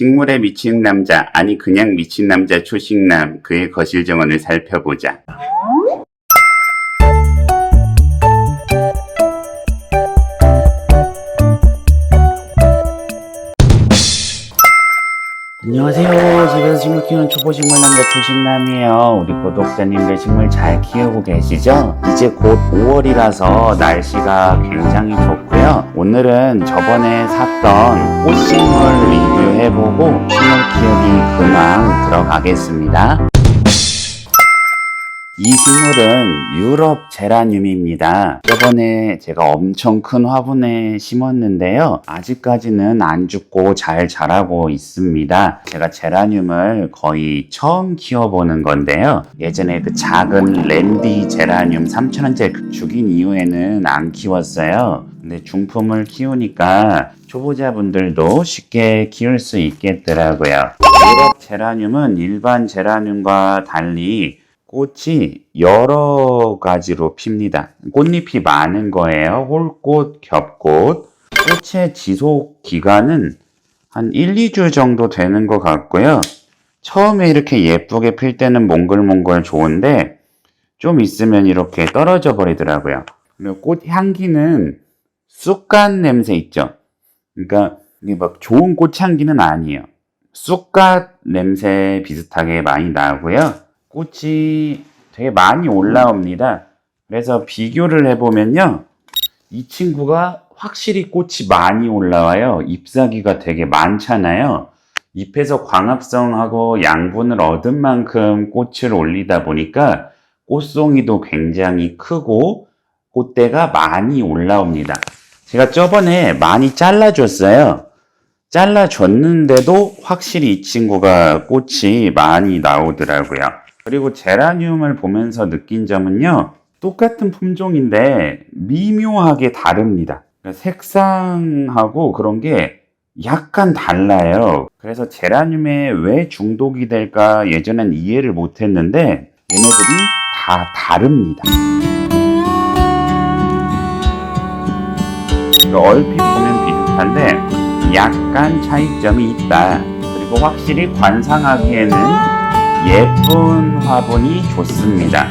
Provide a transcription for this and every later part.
식물에 미친 남자, 아니 그냥 미친 남자 초식남, 그의 거실 정원을 살펴보자. 안녕하세요. 집에서 식물 키우는 초보 식물 남자 초식남이에요. 우리 구독자님들 식물 잘 키우고 계시죠? 이제 곧 5월이라서 날씨가 굉장히 좋고요. 오늘은 저번에 샀던 꽃식물 리뷰해보고 식물 키우기 그만 들어가겠습니다. 이 식물은 유럽 제라늄입니다. 저번에 제가 엄청 큰 화분에 심었는데요. 아직까지는 안 죽고 잘 자라고 있습니다. 제가 제라늄을 거의 처음 키워보는 건데요. 예전에 그 작은 랜디 제라늄 3,000원짜리 죽인 이후에는 안 키웠어요. 근데 중품을 키우니까 초보자분들도 쉽게 키울 수 있겠더라고요. 유럽 제라늄은 일반 제라늄과 달리 꽃이 여러 가지로 핍니다. 꽃잎이 많은 거예요. 홀꽃, 겹꽃. 꽃의 지속 기간은 한 1, 2주 정도 되는 것 같고요. 처음에 이렇게 예쁘게 필 때는 몽글몽글 좋은데 좀 있으면 이렇게 떨어져 버리더라고요. 그리고 꽃 향기는 쑥갓 냄새 있죠. 그러니까 이게 막 좋은 꽃 향기는 아니에요. 쑥갓 냄새 비슷하게 많이 나고요. 꽃이 되게 많이 올라옵니다. 그래서 비교를 해보면요. 이 친구가 확실히 꽃이 많이 올라와요. 잎사귀가 되게 많잖아요. 잎에서 광합성하고 양분을 얻은 만큼 꽃을 올리다 보니까 꽃송이도 굉장히 크고 꽃대가 많이 올라옵니다. 제가 저번에 많이 잘라줬어요. 잘라줬는데도 확실히 이 친구가 꽃이 많이 나오더라고요. 그리고 제라늄을 보면서 느낀 점은요, 똑같은 품종인데 미묘하게 다릅니다. 그러니까 색상하고 그런 게 약간 달라요. 그래서 제라늄에 왜 중독이 될까 예전엔 이해를 못 했는데 얘네들이 다 다릅니다. 그러니까 얼핏 보면 비슷한데 약간 차이점이 있다. 그리고 확실히 관상하기에는 예쁜 화분이 좋습니다.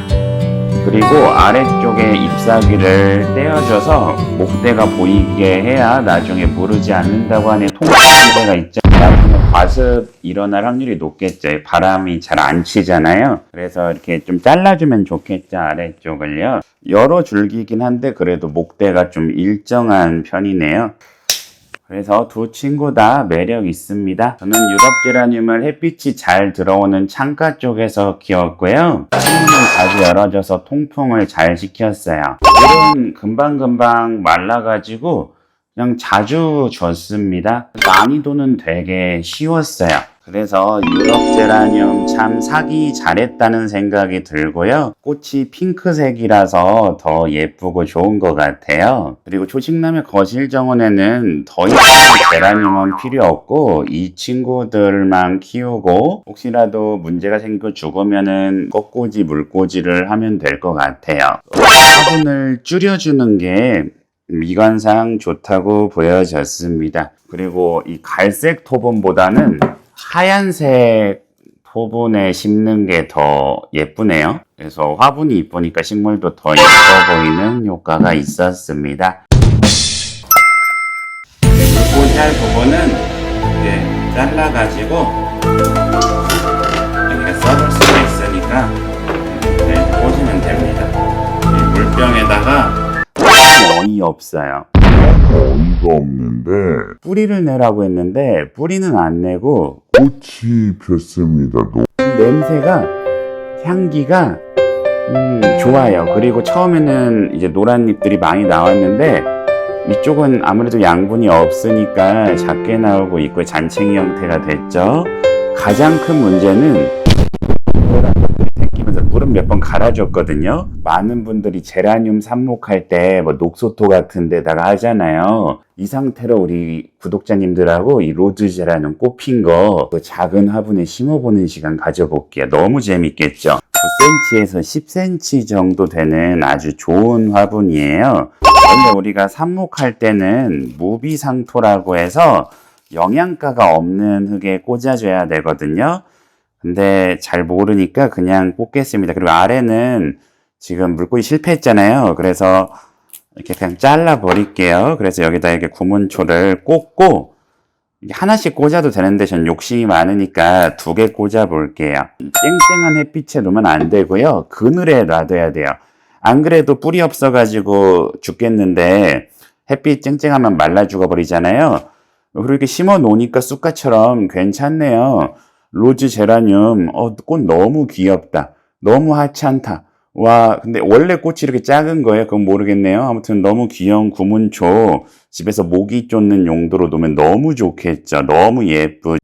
그리고 아래쪽에 잎사귀를 떼어줘서 목대가 보이게 해야 나중에 무르지 않는다고 하는 통풍대가 있죠. 나중에 과습 일어날 확률이 높겠죠. 바람이 잘 안 치잖아요. 그래서 이렇게 좀 잘라주면 좋겠죠. 아래쪽을요. 여러 줄기긴 한데 그래도 목대가 좀 일정한 편이네요. 그래서 두 친구 다 매력 있습니다. 저는 유럽 제라늄을 햇빛이 잘 들어오는 창가 쪽에서 키웠고요. 창문을 자주 열어줘서 통풍을 잘 시켰어요. 물은 금방금방 말라가지고 그냥 자주 줬습니다. 난이도는 되게 쉬웠어요. 그래서 유럽 제라늄 참 사기 잘했다는 생각이 들고요. 꽃이 핑크색이라서 더 예쁘고 좋은 것 같아요. 그리고 초식남의 거실 정원에는 더 이상 제라늄은 필요 없고 이 친구들만 키우고 혹시라도 문제가 생기고 죽으면은 꽃꽂이 물꽂이를 하면 될 것 같아요. 화분을 줄여주는 게 미관상 좋다고 보여졌습니다. 그리고 이 갈색 토본보다는 하얀색 토본에 심는 게 더 예쁘네요. 그래서 화분이 이쁘니까 식물도 더 예뻐 보이는 효과가 있었습니다. 물꽂이할 부분은 이제 잘라가지고 여기가 썩을 수가 있으니까 이렇게 꽂으면 됩니다. 이 물병에다가 어이없어요. 어이가 없는데 뿌리를 내라고 했는데 뿌리는 안 내고 꽃이 폈습니다. 노- 냄새가 향기가 음, 좋아요. 그리고 처음에는 이제 노란 잎들이 많이 나왔는데 이쪽은 아무래도 양분이 없으니까 작게 나오고 있고 잔챙이 형태가 됐죠. 가장 큰 문제는 몇 번 갈아줬거든요. 많은 분들이 제라늄 삽목할 때 뭐 녹소토 같은 데다가 하잖아요. 이 상태로 우리 구독자님들하고 이 로드 제라늄 꽃핀 거 그 작은 화분에 심어보는 시간 가져볼게요. 너무 재밌겠죠? 9cm에서 10cm 정도 되는 아주 좋은 화분이에요. 원래 우리가 삽목할 때는 무비상토라고 해서 영양가가 없는 흙에 꽂아줘야 되거든요. 근데 잘 모르니까 그냥 꽂겠습니다. 그리고 아래는 지금 물꽂이 실패했잖아요. 그래서 이렇게 그냥 잘라 버릴게요. 그래서 여기다 이렇게 구문초를 꽂고 하나씩 꽂아도 되는데 전 욕심이 많으니까 두 개 꽂아 볼게요. 쨍쨍한 햇빛에 놓으면 안 되고요. 그늘에 놔둬야 돼요. 안 그래도 뿌리 없어가지고 죽겠는데 햇빛 쨍쨍하면 말라 죽어버리잖아요. 그리고 이렇게 심어 놓으니까 쑥갓처럼 괜찮네요. 로즈 제라늄, 어, 꽃 너무 귀엽다. 너무 하찮다. 와, 근데 원래 꽃이 이렇게 작은 거예요? 그건 모르겠네요. 아무튼 너무 귀여운 구문초. 집에서 모기 쫓는 용도로 놓으면 너무 좋겠죠. 너무 예쁘.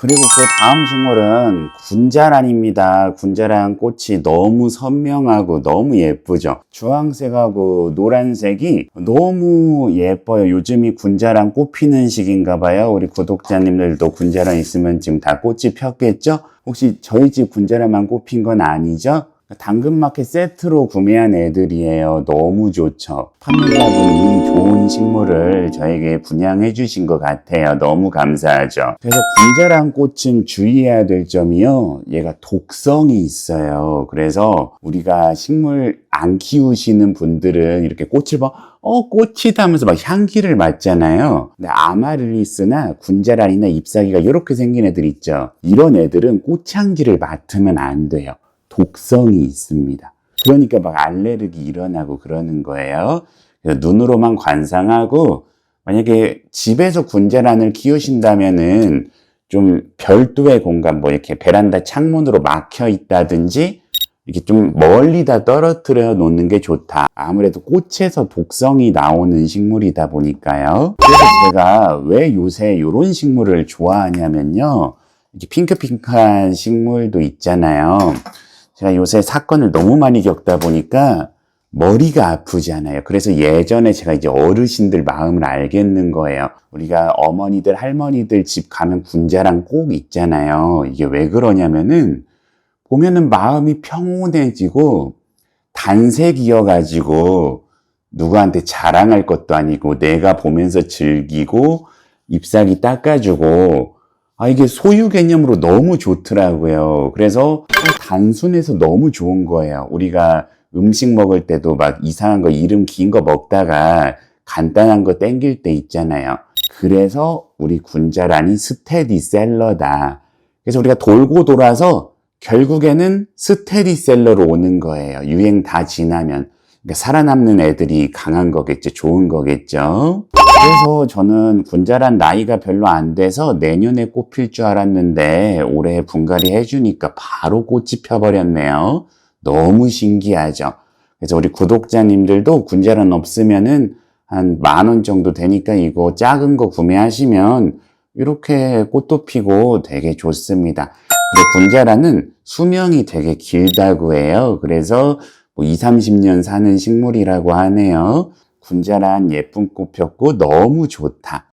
그리고 그 다음 식물은 군자란입니다. 군자란 꽃이 너무 선명하고 너무 예쁘죠. 주황색하고 노란색이 너무 예뻐요. 요즘이 군자란 꽃 피는 시기인가 봐요. 우리 구독자님들도 군자란 있으면 지금 다 꽃이 폈겠죠? 혹시 저희 집 군자란만 꽃핀 건 아니죠? 당근마켓 세트로 구매한 애들이에요. 너무 좋죠. 판매자분이 좋은 식물을 저에게 분양해 주신 것 같아요. 너무 감사하죠. 그래서 군자란 꽃은 주의해야 될 점이요. 얘가 독성이 있어요. 그래서 우리가 식물 안 키우시는 분들은 이렇게 꽃을 봐, 어, 꽃이다 하면서 막 향기를 맡잖아요. 근데 아마릴리스나 군자란이나 잎사귀가 이렇게 생긴 애들 있죠. 이런 애들은 꽃향기를 맡으면 안 돼요. 독성이 있습니다. 그러니까 막 알레르기 일어나고 그러는 거예요. 눈으로만 관상하고 만약에 집에서 군자란을 키우신다면은 좀 별도의 공간 뭐 이렇게 베란다 창문으로 막혀 있다든지 이렇게 좀 멀리다 떨어뜨려 놓는 게 좋다. 아무래도 꽃에서 독성이 나오는 식물이다 보니까요. 그래서 제가 왜 요새 이런 식물을 좋아하냐면요. 이렇게 핑크핑크한 식물도 있잖아요. 제가 요새 사건을 너무 많이 겪다 보니까 머리가 아프잖아요. 그래서 예전에 제가 이제 어르신들 마음을 알겠는 거예요. 우리가 어머니들, 할머니들 집 가면 군자랑 꼭 있잖아요. 이게 왜 그러냐면은 보면은 마음이 평온해지고 단색이어가지고 누구한테 자랑할 것도 아니고 내가 보면서 즐기고 잎사귀 닦아주고 아, 이게 소유 개념으로 너무 좋더라고요. 그래서 단순해서 너무 좋은 거예요. 우리가 음식 먹을 때도 막 이상한 거 이름 긴 거 먹다가 간단한 거 땡길 때 있잖아요. 그래서 우리 군자란이 스테디셀러다. 그래서 우리가 돌고 돌아서 결국에는 스테디셀러로 오는 거예요. 유행 다 지나면. 그러니까 살아남는 애들이 강한 거겠죠. 좋은 거겠죠. 그래서 저는 군자란 나이가 별로 안 돼서 내년에 꽃필 줄 알았는데 올해 분갈이 해주니까 바로 꽃이 펴버렸네요. 너무 신기하죠. 그래서 우리 구독자님들도 군자란 없으면은 한 만 원 정도 되니까 이거 작은 거 구매하시면 이렇게 꽃도 피고 되게 좋습니다. 근데 군자란은 수명이 되게 길다고 해요. 그래서 뭐 2, 30년 사는 식물이라고 하네요. 군자란 예쁜 꽃 폈고 너무 좋다.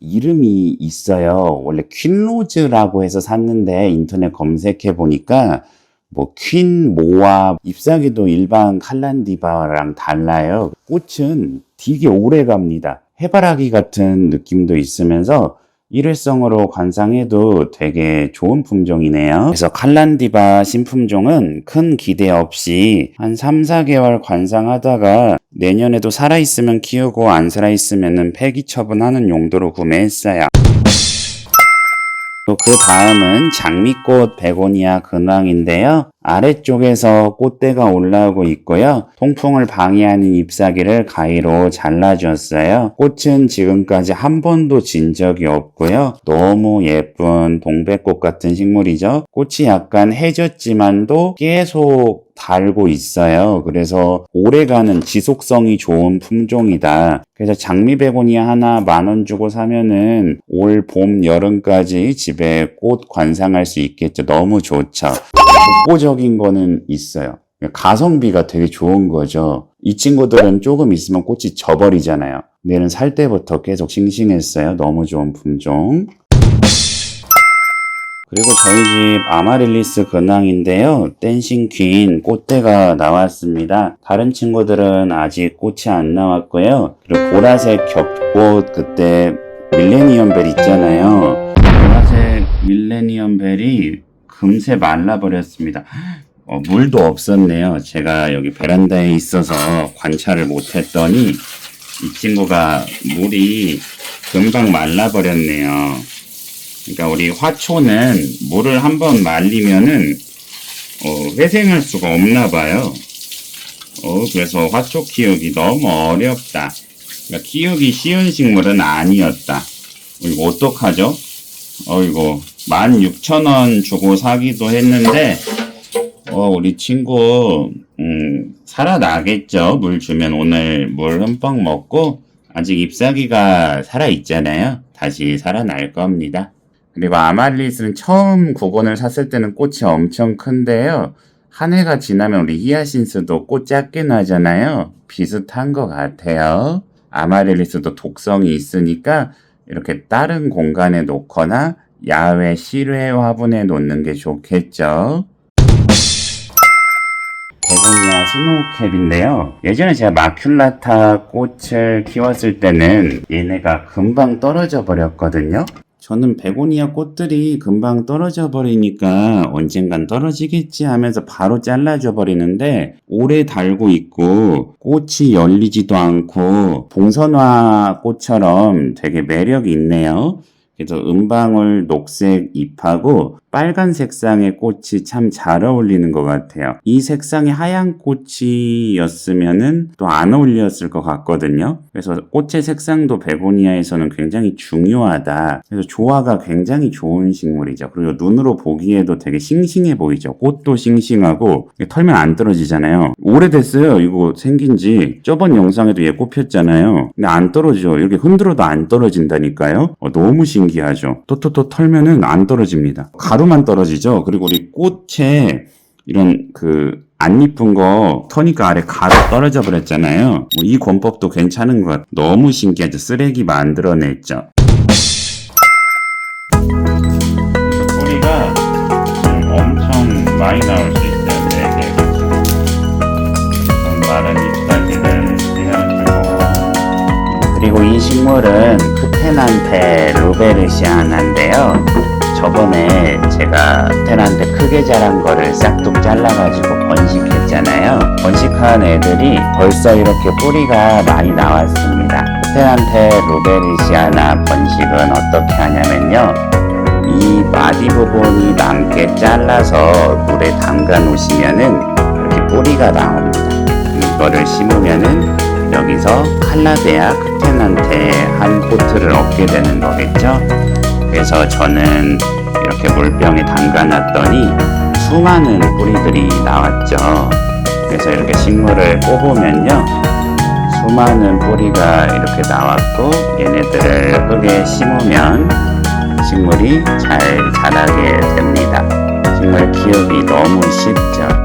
이름이 있어요. 원래 퀸로즈라고 해서 샀는데 인터넷 검색해 보니까 뭐 퀸, 모아, 잎사귀도 일반 칼란디바랑 달라요. 꽃은 되게 오래 갑니다. 해바라기 같은 느낌도 있으면서 일회성으로 관상해도 되게 좋은 품종이네요. 그래서 칼란디바 신품종은 큰 기대 없이 한 3, 4개월 관상하다가 내년에도 살아있으면 키우고 안 살아있으면 폐기 처분하는 용도로 구매했어요. 또 그 다음은 장미꽃 베고니아 근황인데요. 아래쪽에서 꽃대가 올라오고 있고요. 통풍을 방해하는 잎사귀를 가위로 잘라주었어요. 꽃은 지금까지 한 번도 진 적이 없고요. 너무 예쁜 동백꽃 같은 식물이죠. 꽃이 약간 해졌지만도 계속 달고 있어요. 그래서 오래가는 지속성이 좋은 품종이다. 그래서 장미 베고니아 하나 만 원 주고 사면은 올 봄, 여름까지 집에 꽃 관상할 수 있겠죠. 너무 좋죠. 독보적인 거는 있어요. 가성비가 되게 좋은 거죠. 이 친구들은 조금 있으면 꽃이 져버리잖아요. 얘는 살 때부터 계속 싱싱했어요. 너무 좋은 품종. 그리고 저희 집 아마릴리스 근황인데요. 댄싱 퀸 꽃대가 나왔습니다. 다른 친구들은 아직 꽃이 안 나왔고요. 그리고 보라색 겹꽃 그때 밀레니엄 벨 있잖아요. 보라색 밀레니엄 벨이 금세 말라버렸습니다. 어, 물도 없었네요. 제가 여기 베란다에 있어서 관찰을 못했더니 이 친구가 물이 금방 말라버렸네요. 그러니까 우리 화초는 물을 한번 말리면은 어, 회생할 수가 없나 봐요. 어, 그래서 화초 키우기 너무 어렵다. 그러니까 키우기 쉬운 식물은 아니었다. 이거 어떡하죠? 어이고 16,000원 주고 사기도 했는데 어, 우리 친구 음, 살아나겠죠. 물 주면 오늘 물 흠뻑 먹고 아직 잎사귀가 살아 있잖아요. 다시 살아날 겁니다. 그리고 아말리스는 처음 구건을 샀을 때는 꽃이 엄청 큰데요. 한 해가 지나면 우리 히아신스도 꽃 작게 나잖아요. 비슷한 것 같아요. 아마릴리스도 독성이 있으니까 이렇게 다른 공간에 놓거나 야외 실외 화분에 놓는 게 좋겠죠. 베고니아 스노우캡인데요. 예전에 제가 마큘라타 꽃을 키웠을 때는 얘네가 금방 떨어져 버렸거든요. 저는 베고니아 꽃들이 금방 떨어져 버리니까 언젠간 떨어지겠지 하면서 바로 잘라줘 버리는데 오래 달고 있고 꽃이 열리지도 않고 봉선화 꽃처럼 되게 매력이 있네요. 그래서 은방울 녹색 잎하고 빨간 색상의 꽃이 참 잘 어울리는 것 같아요. 이 색상이 하얀 꽃이었으면은 또 안 어울렸을 것 같거든요. 그래서 꽃의 색상도 베고니아에서는 굉장히 중요하다. 그래서 조화가 굉장히 좋은 식물이죠. 그리고 눈으로 보기에도 되게 싱싱해 보이죠. 꽃도 싱싱하고 털면 안 떨어지잖아요. 오래됐어요. 이거 생긴 지 저번 영상에도 얘 꽃 폈잖아요. 근데 안 떨어져. 이렇게 흔들어도 안 떨어진다니까요. 어, 너무 신기하죠. 또또또 털면은 안 떨어집니다. 가루만 떨어지죠. 그리고 우리 꽃에 이런 그 안 이쁜 거 터니까 아래 가루 떨어져 버렸잖아요. 뭐 이 권법도 괜찮은 것 같아요. 너무 신기하죠. 쓰레기 만들어냈죠. 이 식물은 크테난테 루베르시아나인데요. 저번에 제가 크테난테 크게 자란 거를 싹둑 잘라가지고 번식했잖아요. 번식한 애들이 벌써 이렇게 뿌리가 많이 나왔습니다. 크테난테 루베르시아나 번식은 어떻게 하냐면요. 이 마디 부분이 남게 잘라서 물에 담가 놓으시면은 이렇게 뿌리가 나옵니다. 이거를 심으면은 여기서 칼라데아 크테난테 한 포트를 얻게 되는 거겠죠. 그래서 저는 이렇게 물병에 담가 놨더니 수많은 뿌리들이 나왔죠. 그래서 이렇게 식물을 뽑으면요. 수많은 뿌리가 이렇게 나왔고 얘네들을 흙에 심으면 식물이 잘 자라게 됩니다. 식물 키우기 너무 쉽죠.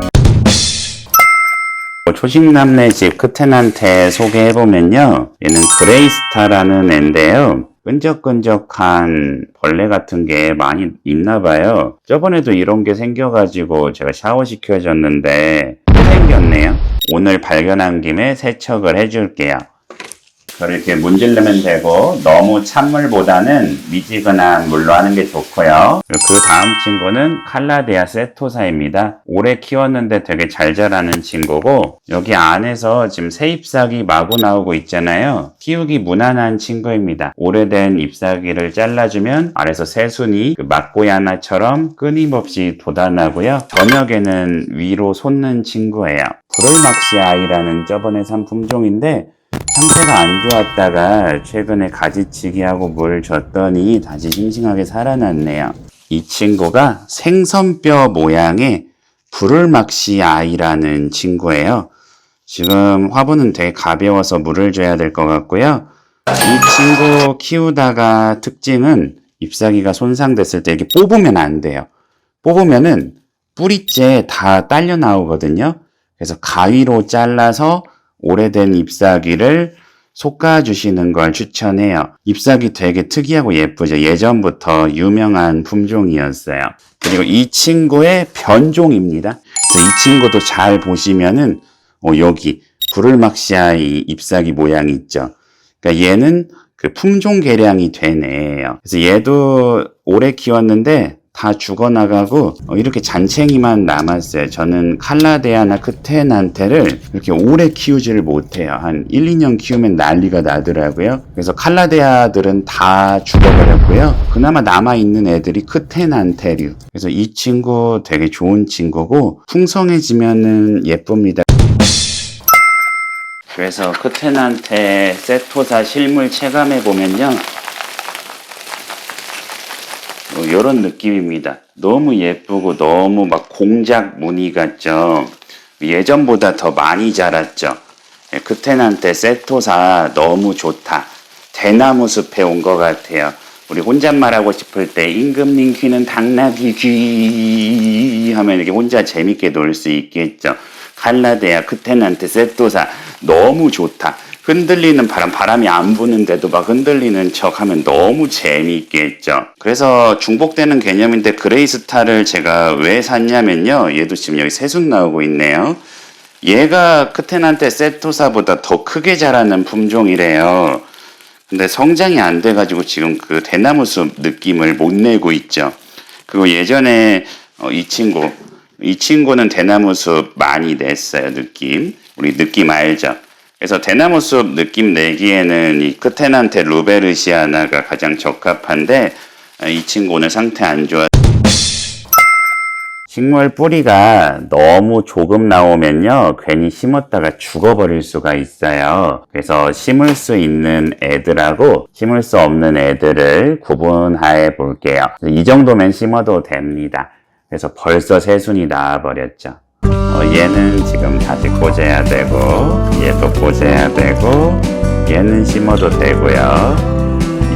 초식남네 집 크테난테 소개해보면요. 얘는 그레이스타라는 애인데요. 끈적끈적한 벌레 같은 게 많이 있나 봐요. 저번에도 이런 게 생겨가지고 제가 샤워시켜줬는데 또 생겼네요. 오늘 발견한 김에 세척을 해줄게요. 그걸 이렇게 문지르면 되고 너무 찬물보다는 미지근한 물로 하는 게 좋고요. 그 다음 친구는 칼라데아 세토사입니다. 오래 키웠는데 되게 잘 자라는 친구고 여기 안에서 지금 새 잎사귀 마구 나오고 있잖아요. 키우기 무난한 친구입니다. 오래된 잎사귀를 잘라주면 아래서 새순이 그 막고야나처럼 끊임없이 돋아나고요. 저녁에는 위로 솟는 친구예요. 브롤막시 아이라는 저번에 산 품종인데 상태가 안 좋았다가 최근에 가지치기하고 물 줬더니 다시 싱싱하게 살아났네요. 이 친구가 생선뼈 모양의 부를막시 아이라는 친구예요. 지금 화분은 되게 가벼워서 물을 줘야 될 것 같고요. 이 친구 키우다가 특징은 잎사귀가 손상됐을 때 이렇게 뽑으면 안 돼요. 뽑으면은 뿌리째 다 딸려 나오거든요. 그래서 가위로 잘라서 오래된 잎사귀를 솎아주시는 걸 추천해요. 잎사귀 되게 특이하고 예쁘죠. 예전부터 유명한 품종이었어요. 그리고 이 친구의 변종입니다. 이 친구도 잘 보시면은 어, 여기 부를막시아 이 잎사귀 모양 있죠. 그러니까 얘는 그 품종 개량이 된 애예요. 그래서 얘도 오래 키웠는데 다 죽어나가고 어, 이렇게 잔챙이만 남았어요. 저는 칼라데아나 크테난테를 이렇게 오래 키우지를 못해요. 한 1, 2년 키우면 난리가 나더라고요. 그래서 칼라데아들은 다 죽어버렸고요. 그나마 남아있는 애들이 크테난테류. 그래서 이 친구 되게 좋은 친구고 풍성해지면은 예쁩니다. 그래서 크테난테 세토사 실물 체감해 보면요. 이런 느낌입니다. 너무 예쁘고 너무 막 공작 무늬 같죠. 예전보다 더 많이 자랐죠. 예, 크테난테 세토사 너무 좋다. 대나무 숲에 온 것 같아요. 우리 혼잣말하고 싶을 때 임금님 귀는 당나귀 귀 하면 이렇게 혼자 재밌게 놀 수 있겠죠. 칼라데아 크테난테 세토사 너무 좋다. 흔들리는 바람, 바람이 안 부는데도 막 흔들리는 척 하면 너무 재미있겠죠. 그래서 중복되는 개념인데 그레이스타를 제가 왜 샀냐면요. 얘도 지금 여기 새순 나오고 있네요. 얘가 크테난테 세토사보다 더 크게 자라는 품종이래요. 근데 성장이 안 돼가지고 지금 그 대나무 숲 느낌을 못 내고 있죠. 그리고 예전에 어, 이 친구, 이 친구는 대나무 숲 많이 냈어요, 느낌. 우리 느낌 알죠? 그래서 대나무 숲 느낌 내기에는 이 크테난테 루베르시아나가 가장 적합한데 아, 이 친구 오늘 상태 안 좋아. 식물 뿌리가 너무 조금 나오면요, 괜히 심었다가 죽어버릴 수가 있어요. 그래서 심을 수 있는 애들하고 심을 수 없는 애들을 구분해 볼게요. 이 정도면 심어도 됩니다. 그래서 벌써 새순이 나와버렸죠. 어, 얘는 지금 다시 꽂아야 되고, 얘도 꽂아야 되고, 얘는 심어도 되고요.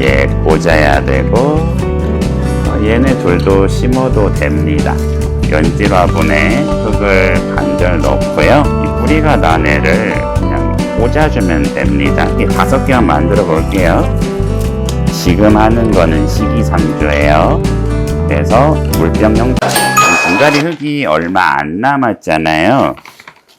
얘 꽂아야 되고, 어, 얘네 둘도 심어도 됩니다. 연질 화분에 흙을 반절 넣고요. 이 뿌리가 난 애를 그냥 꽂아주면 됩니다. 이 다섯 개만 만들어 볼게요. 지금 하는 거는 시기상조예요. 그래서 물병 형태. 분갈이 흙이 얼마 안 남았잖아요.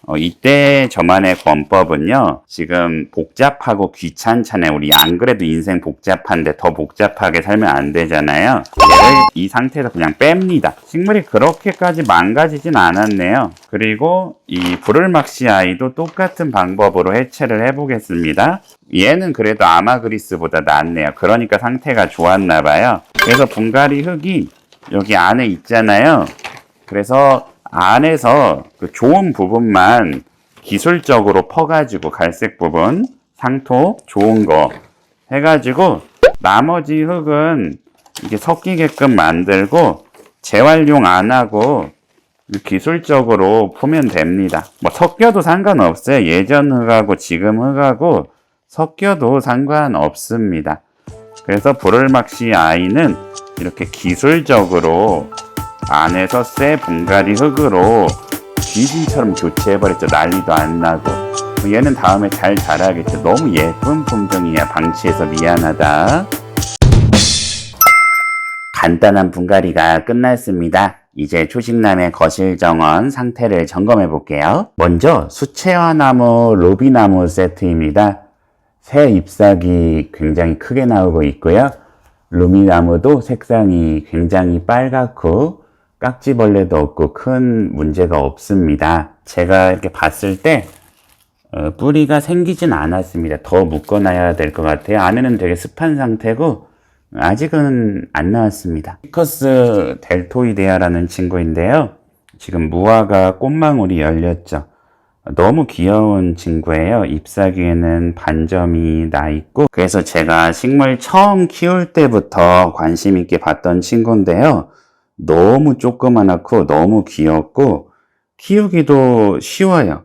어, 이때 저만의 권법은요, 지금 복잡하고 귀찮잖아요. 우리 안 그래도 인생 복잡한데 더 복잡하게 살면 안 되잖아요. 얘를 이 상태에서 그냥 뺍니다. 식물이 그렇게까지 망가지진 않았네요. 그리고 이 부를막시 아이도 똑같은 방법으로 해체를 해보겠습니다. 얘는 그래도 아마그리스보다 낫네요. 그러니까 상태가 좋았나 봐요. 그래서 분갈이 흙이 여기 안에 있잖아요. 그래서 안에서 그 좋은 부분만 기술적으로 퍼가지고 갈색 부분, 상토, 좋은 거 해가지고 나머지 흙은 이게 섞이게끔 만들고 재활용 안 하고 기술적으로 푸면 됩니다. 뭐 섞여도 상관없어요. 예전 흙하고 지금 흙하고 섞여도 상관없습니다. 그래서 부를막시 아이는 이렇게 기술적으로 안에서 쇠 분갈이 흙으로 귀신처럼 교체해버렸죠. 난리도 안 나고. 얘는 다음에 잘 자라겠죠. 너무 예쁜 품종이야. 방치해서 미안하다. 간단한 분갈이가 끝났습니다. 이제 초식남의 거실 정원 상태를 점검해 볼게요. 먼저 수채화나무, 로비나무 세트입니다. 새 잎사귀 굉장히 크게 나오고 있고요. 루미나무도 색상이 굉장히 빨갛고 깍지벌레도 없고 큰 문제가 없습니다. 제가 이렇게 봤을 때 어, 뿌리가 생기진 않았습니다. 더 묶어놔야 될 것 같아요. 안에는 되게 습한 상태고 아직은 안 나왔습니다. 피커스 델토이데아라는 친구인데요. 지금 무화과 꽃망울이 열렸죠. 너무 귀여운 친구예요. 잎사귀에는 반점이 나 있고 그래서 제가 식물 처음 키울 때부터 관심 있게 봤던 친구인데요. 너무 조그만하고 너무 귀엽고 키우기도 쉬워요.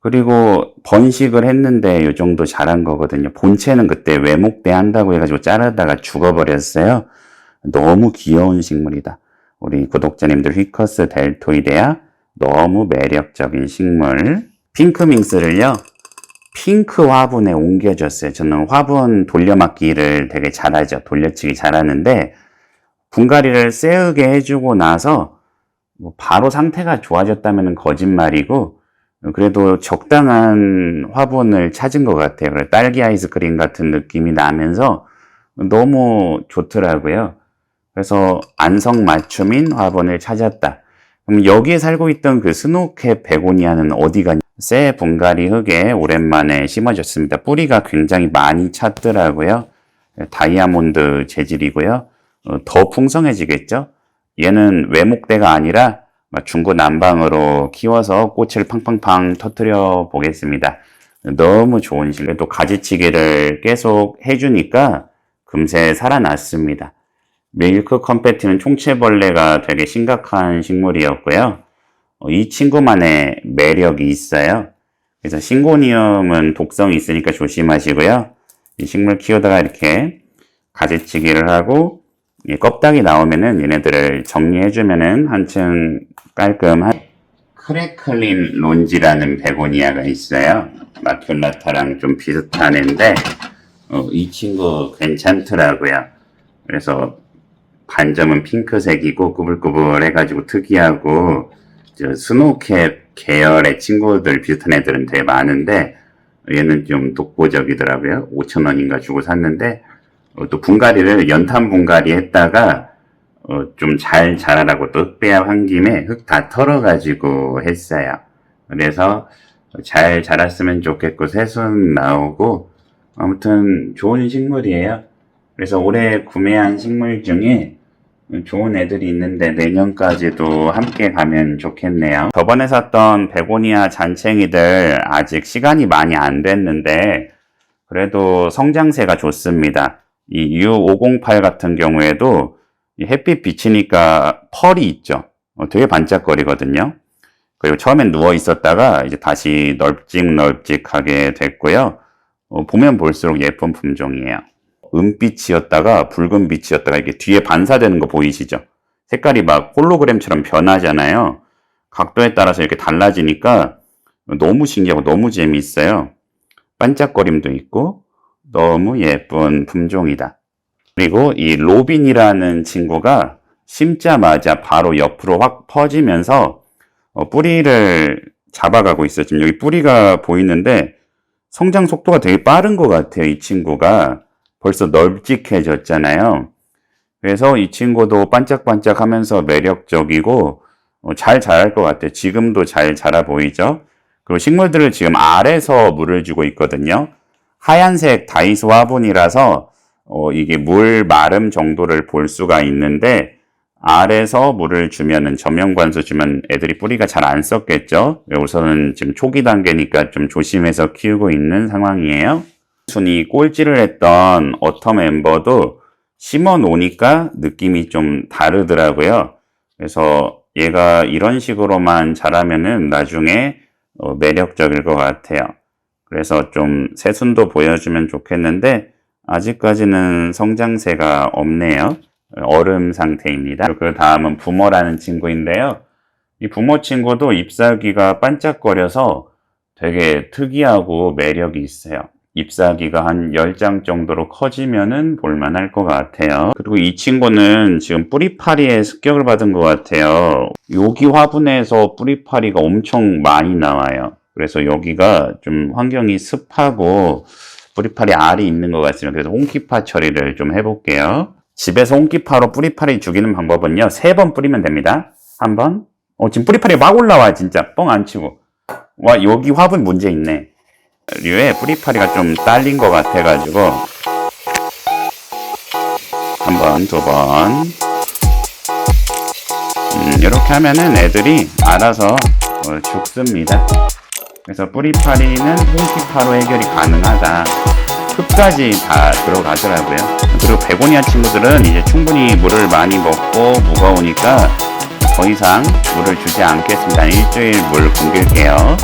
그리고 번식을 했는데 이 정도 자란 거거든요. 본체는 그때 외목대 한다고 해가지고 자르다가 죽어버렸어요. 너무 귀여운 식물이다. 우리 구독자님들 휘커스 델토이데아 너무 매력적인 식물 핑크밍스를요 핑크 화분에 옮겨졌어요. 저는 화분 돌려막기를 되게 잘하죠. 돌려치기 잘하는데 분갈이를 세우게 해주고 나서 뭐 바로 상태가 좋아졌다면 거짓말이고 그래도 적당한 화분을 찾은 것 같아요. 딸기 아이스크림 같은 느낌이 나면서 너무 좋더라고요. 그래서 안성맞춤인 화분을 찾았다. 그럼 여기에 살고 있던 그 스노우캡 베고니아는 어디 가냐? 새 분갈이 흙에 오랜만에 심어졌습니다. 뿌리가 굉장히 많이 찼더라고요. 다이아몬드 재질이고요. 어, 더 풍성해지겠죠? 얘는 외목대가 아니라 중구난방으로 키워서 꽃을 팡팡팡 터트려 보겠습니다. 너무 좋은 실내 또 가지치기를 계속 해주니까 금세 살아났습니다. 밀크 컴패티는 총체벌레가 되게 심각한 식물이었고요. 어, 이 친구만의 매력이 있어요. 그래서 싱고니움은 독성이 있으니까 조심하시고요. 이 식물 키우다가 이렇게 가지치기를 하고 이 껍데기 나오면은 얘네들을 정리해주면은 한층 깔끔한 크래클린 론지라는 베고니아가 있어요. 마큘라타랑 좀 비슷한 애인데 어, 이 친구 괜찮더라고요. 그래서 반점은 핑크색이고 꾸불꾸불해가지고 특이하고 저 스노우캡 계열의 친구들 비슷한 애들은 되게 많은데 얘는 좀 독보적이더라고요. 5천 원인가 주고 샀는데 어, 또 분갈이를 연탄 분갈이 했다가 어, 좀 잘 자라라고 또 흑배합 한 김에 흙 다 털어가지고 했어요. 그래서 잘 자랐으면 좋겠고 새순 나오고 아무튼 좋은 식물이에요. 그래서 올해 구매한 식물 중에 좋은 애들이 있는데 내년까지도 함께 가면 좋겠네요. 저번에 샀던 베고니아 잔챙이들 아직 시간이 많이 안 됐는데 그래도 성장세가 좋습니다. 이 U508 같은 경우에도 이 햇빛 비치니까 펄이 있죠. 어, 되게 반짝거리거든요. 그리고 처음엔 누워 있었다가 이제 다시 널찍널찍하게 됐고요. 어, 보면 볼수록 예쁜 품종이에요. 은빛이었다가 붉은 빛이었다가 이게 뒤에 반사되는 거 보이시죠? 색깔이 막 홀로그램처럼 변하잖아요. 각도에 따라서 이렇게 달라지니까 너무 신기하고 너무 재미있어요. 반짝거림도 있고 너무 예쁜 품종이다. 그리고 이 로빈이라는 친구가 심자마자 바로 옆으로 확 퍼지면서 어, 뿌리를 잡아가고 있어요. 지금 여기 뿌리가 보이는데 성장 속도가 되게 빠른 것 같아요. 이 친구가 벌써 널찍해졌잖아요. 그래서 이 친구도 반짝반짝 하면서 매력적이고 어, 잘 자랄 것 같아요. 지금도 잘 자라 보이죠? 그리고 식물들을 지금 아래서 물을 주고 있거든요. 하얀색 다이소 화분이라서 어, 이게 물 마름 정도를 볼 수가 있는데 아래서 물을 주면은 저명관수 주면 애들이 뿌리가 잘 안 썩겠죠. 우선은 지금 초기 단계니까 좀 조심해서 키우고 있는 상황이에요. 순이 꼴찌를 했던 어텀 엠버도 심어 놓으니까 느낌이 좀 다르더라고요. 그래서 얘가 이런 식으로만 자라면은 나중에 어, 매력적일 것 같아요. 그래서 좀 새순도 보여주면 좋겠는데 아직까지는 성장세가 없네요. 얼음 상태입니다. 그 다음은 부모라는 친구인데요. 이 부모 친구도 잎사귀가 반짝거려서 되게 특이하고 매력이 있어요. 잎사귀가 한 10장 정도로 커지면은 볼만할 것 같아요. 그리고 이 친구는 지금 뿌리파리에 습격을 받은 것 같아요. 여기 화분에서 뿌리파리가 엄청 많이 나와요. 그래서 여기가 좀 환경이 습하고 뿌리파리 알이 있는 것 같습니다. 그래서 홍키파 처리를 좀 해볼게요. 집에서 홍키파로 뿌리파리 죽이는 방법은요. 세 번 뿌리면 됩니다. 한 번. 어, 지금 뿌리파리 막 올라와, 진짜. 뻥 안 치고. 와, 여기 화분 문제 있네. 류에 뿌리파리가 좀 딸린 것 같아가지고. 한 번, 두 번. 음, 이렇게 하면은 애들이 알아서 어, 죽습니다. 그래서 뿌리파리는 홍키파로 해결이 가능하다. 끝까지 다 들어가더라고요. 그리고 베고니아 친구들은 이제 충분히 물을 많이 먹고 무거우니까 더 이상 물을 주지 않겠습니다. 일주일 물 굶길게요.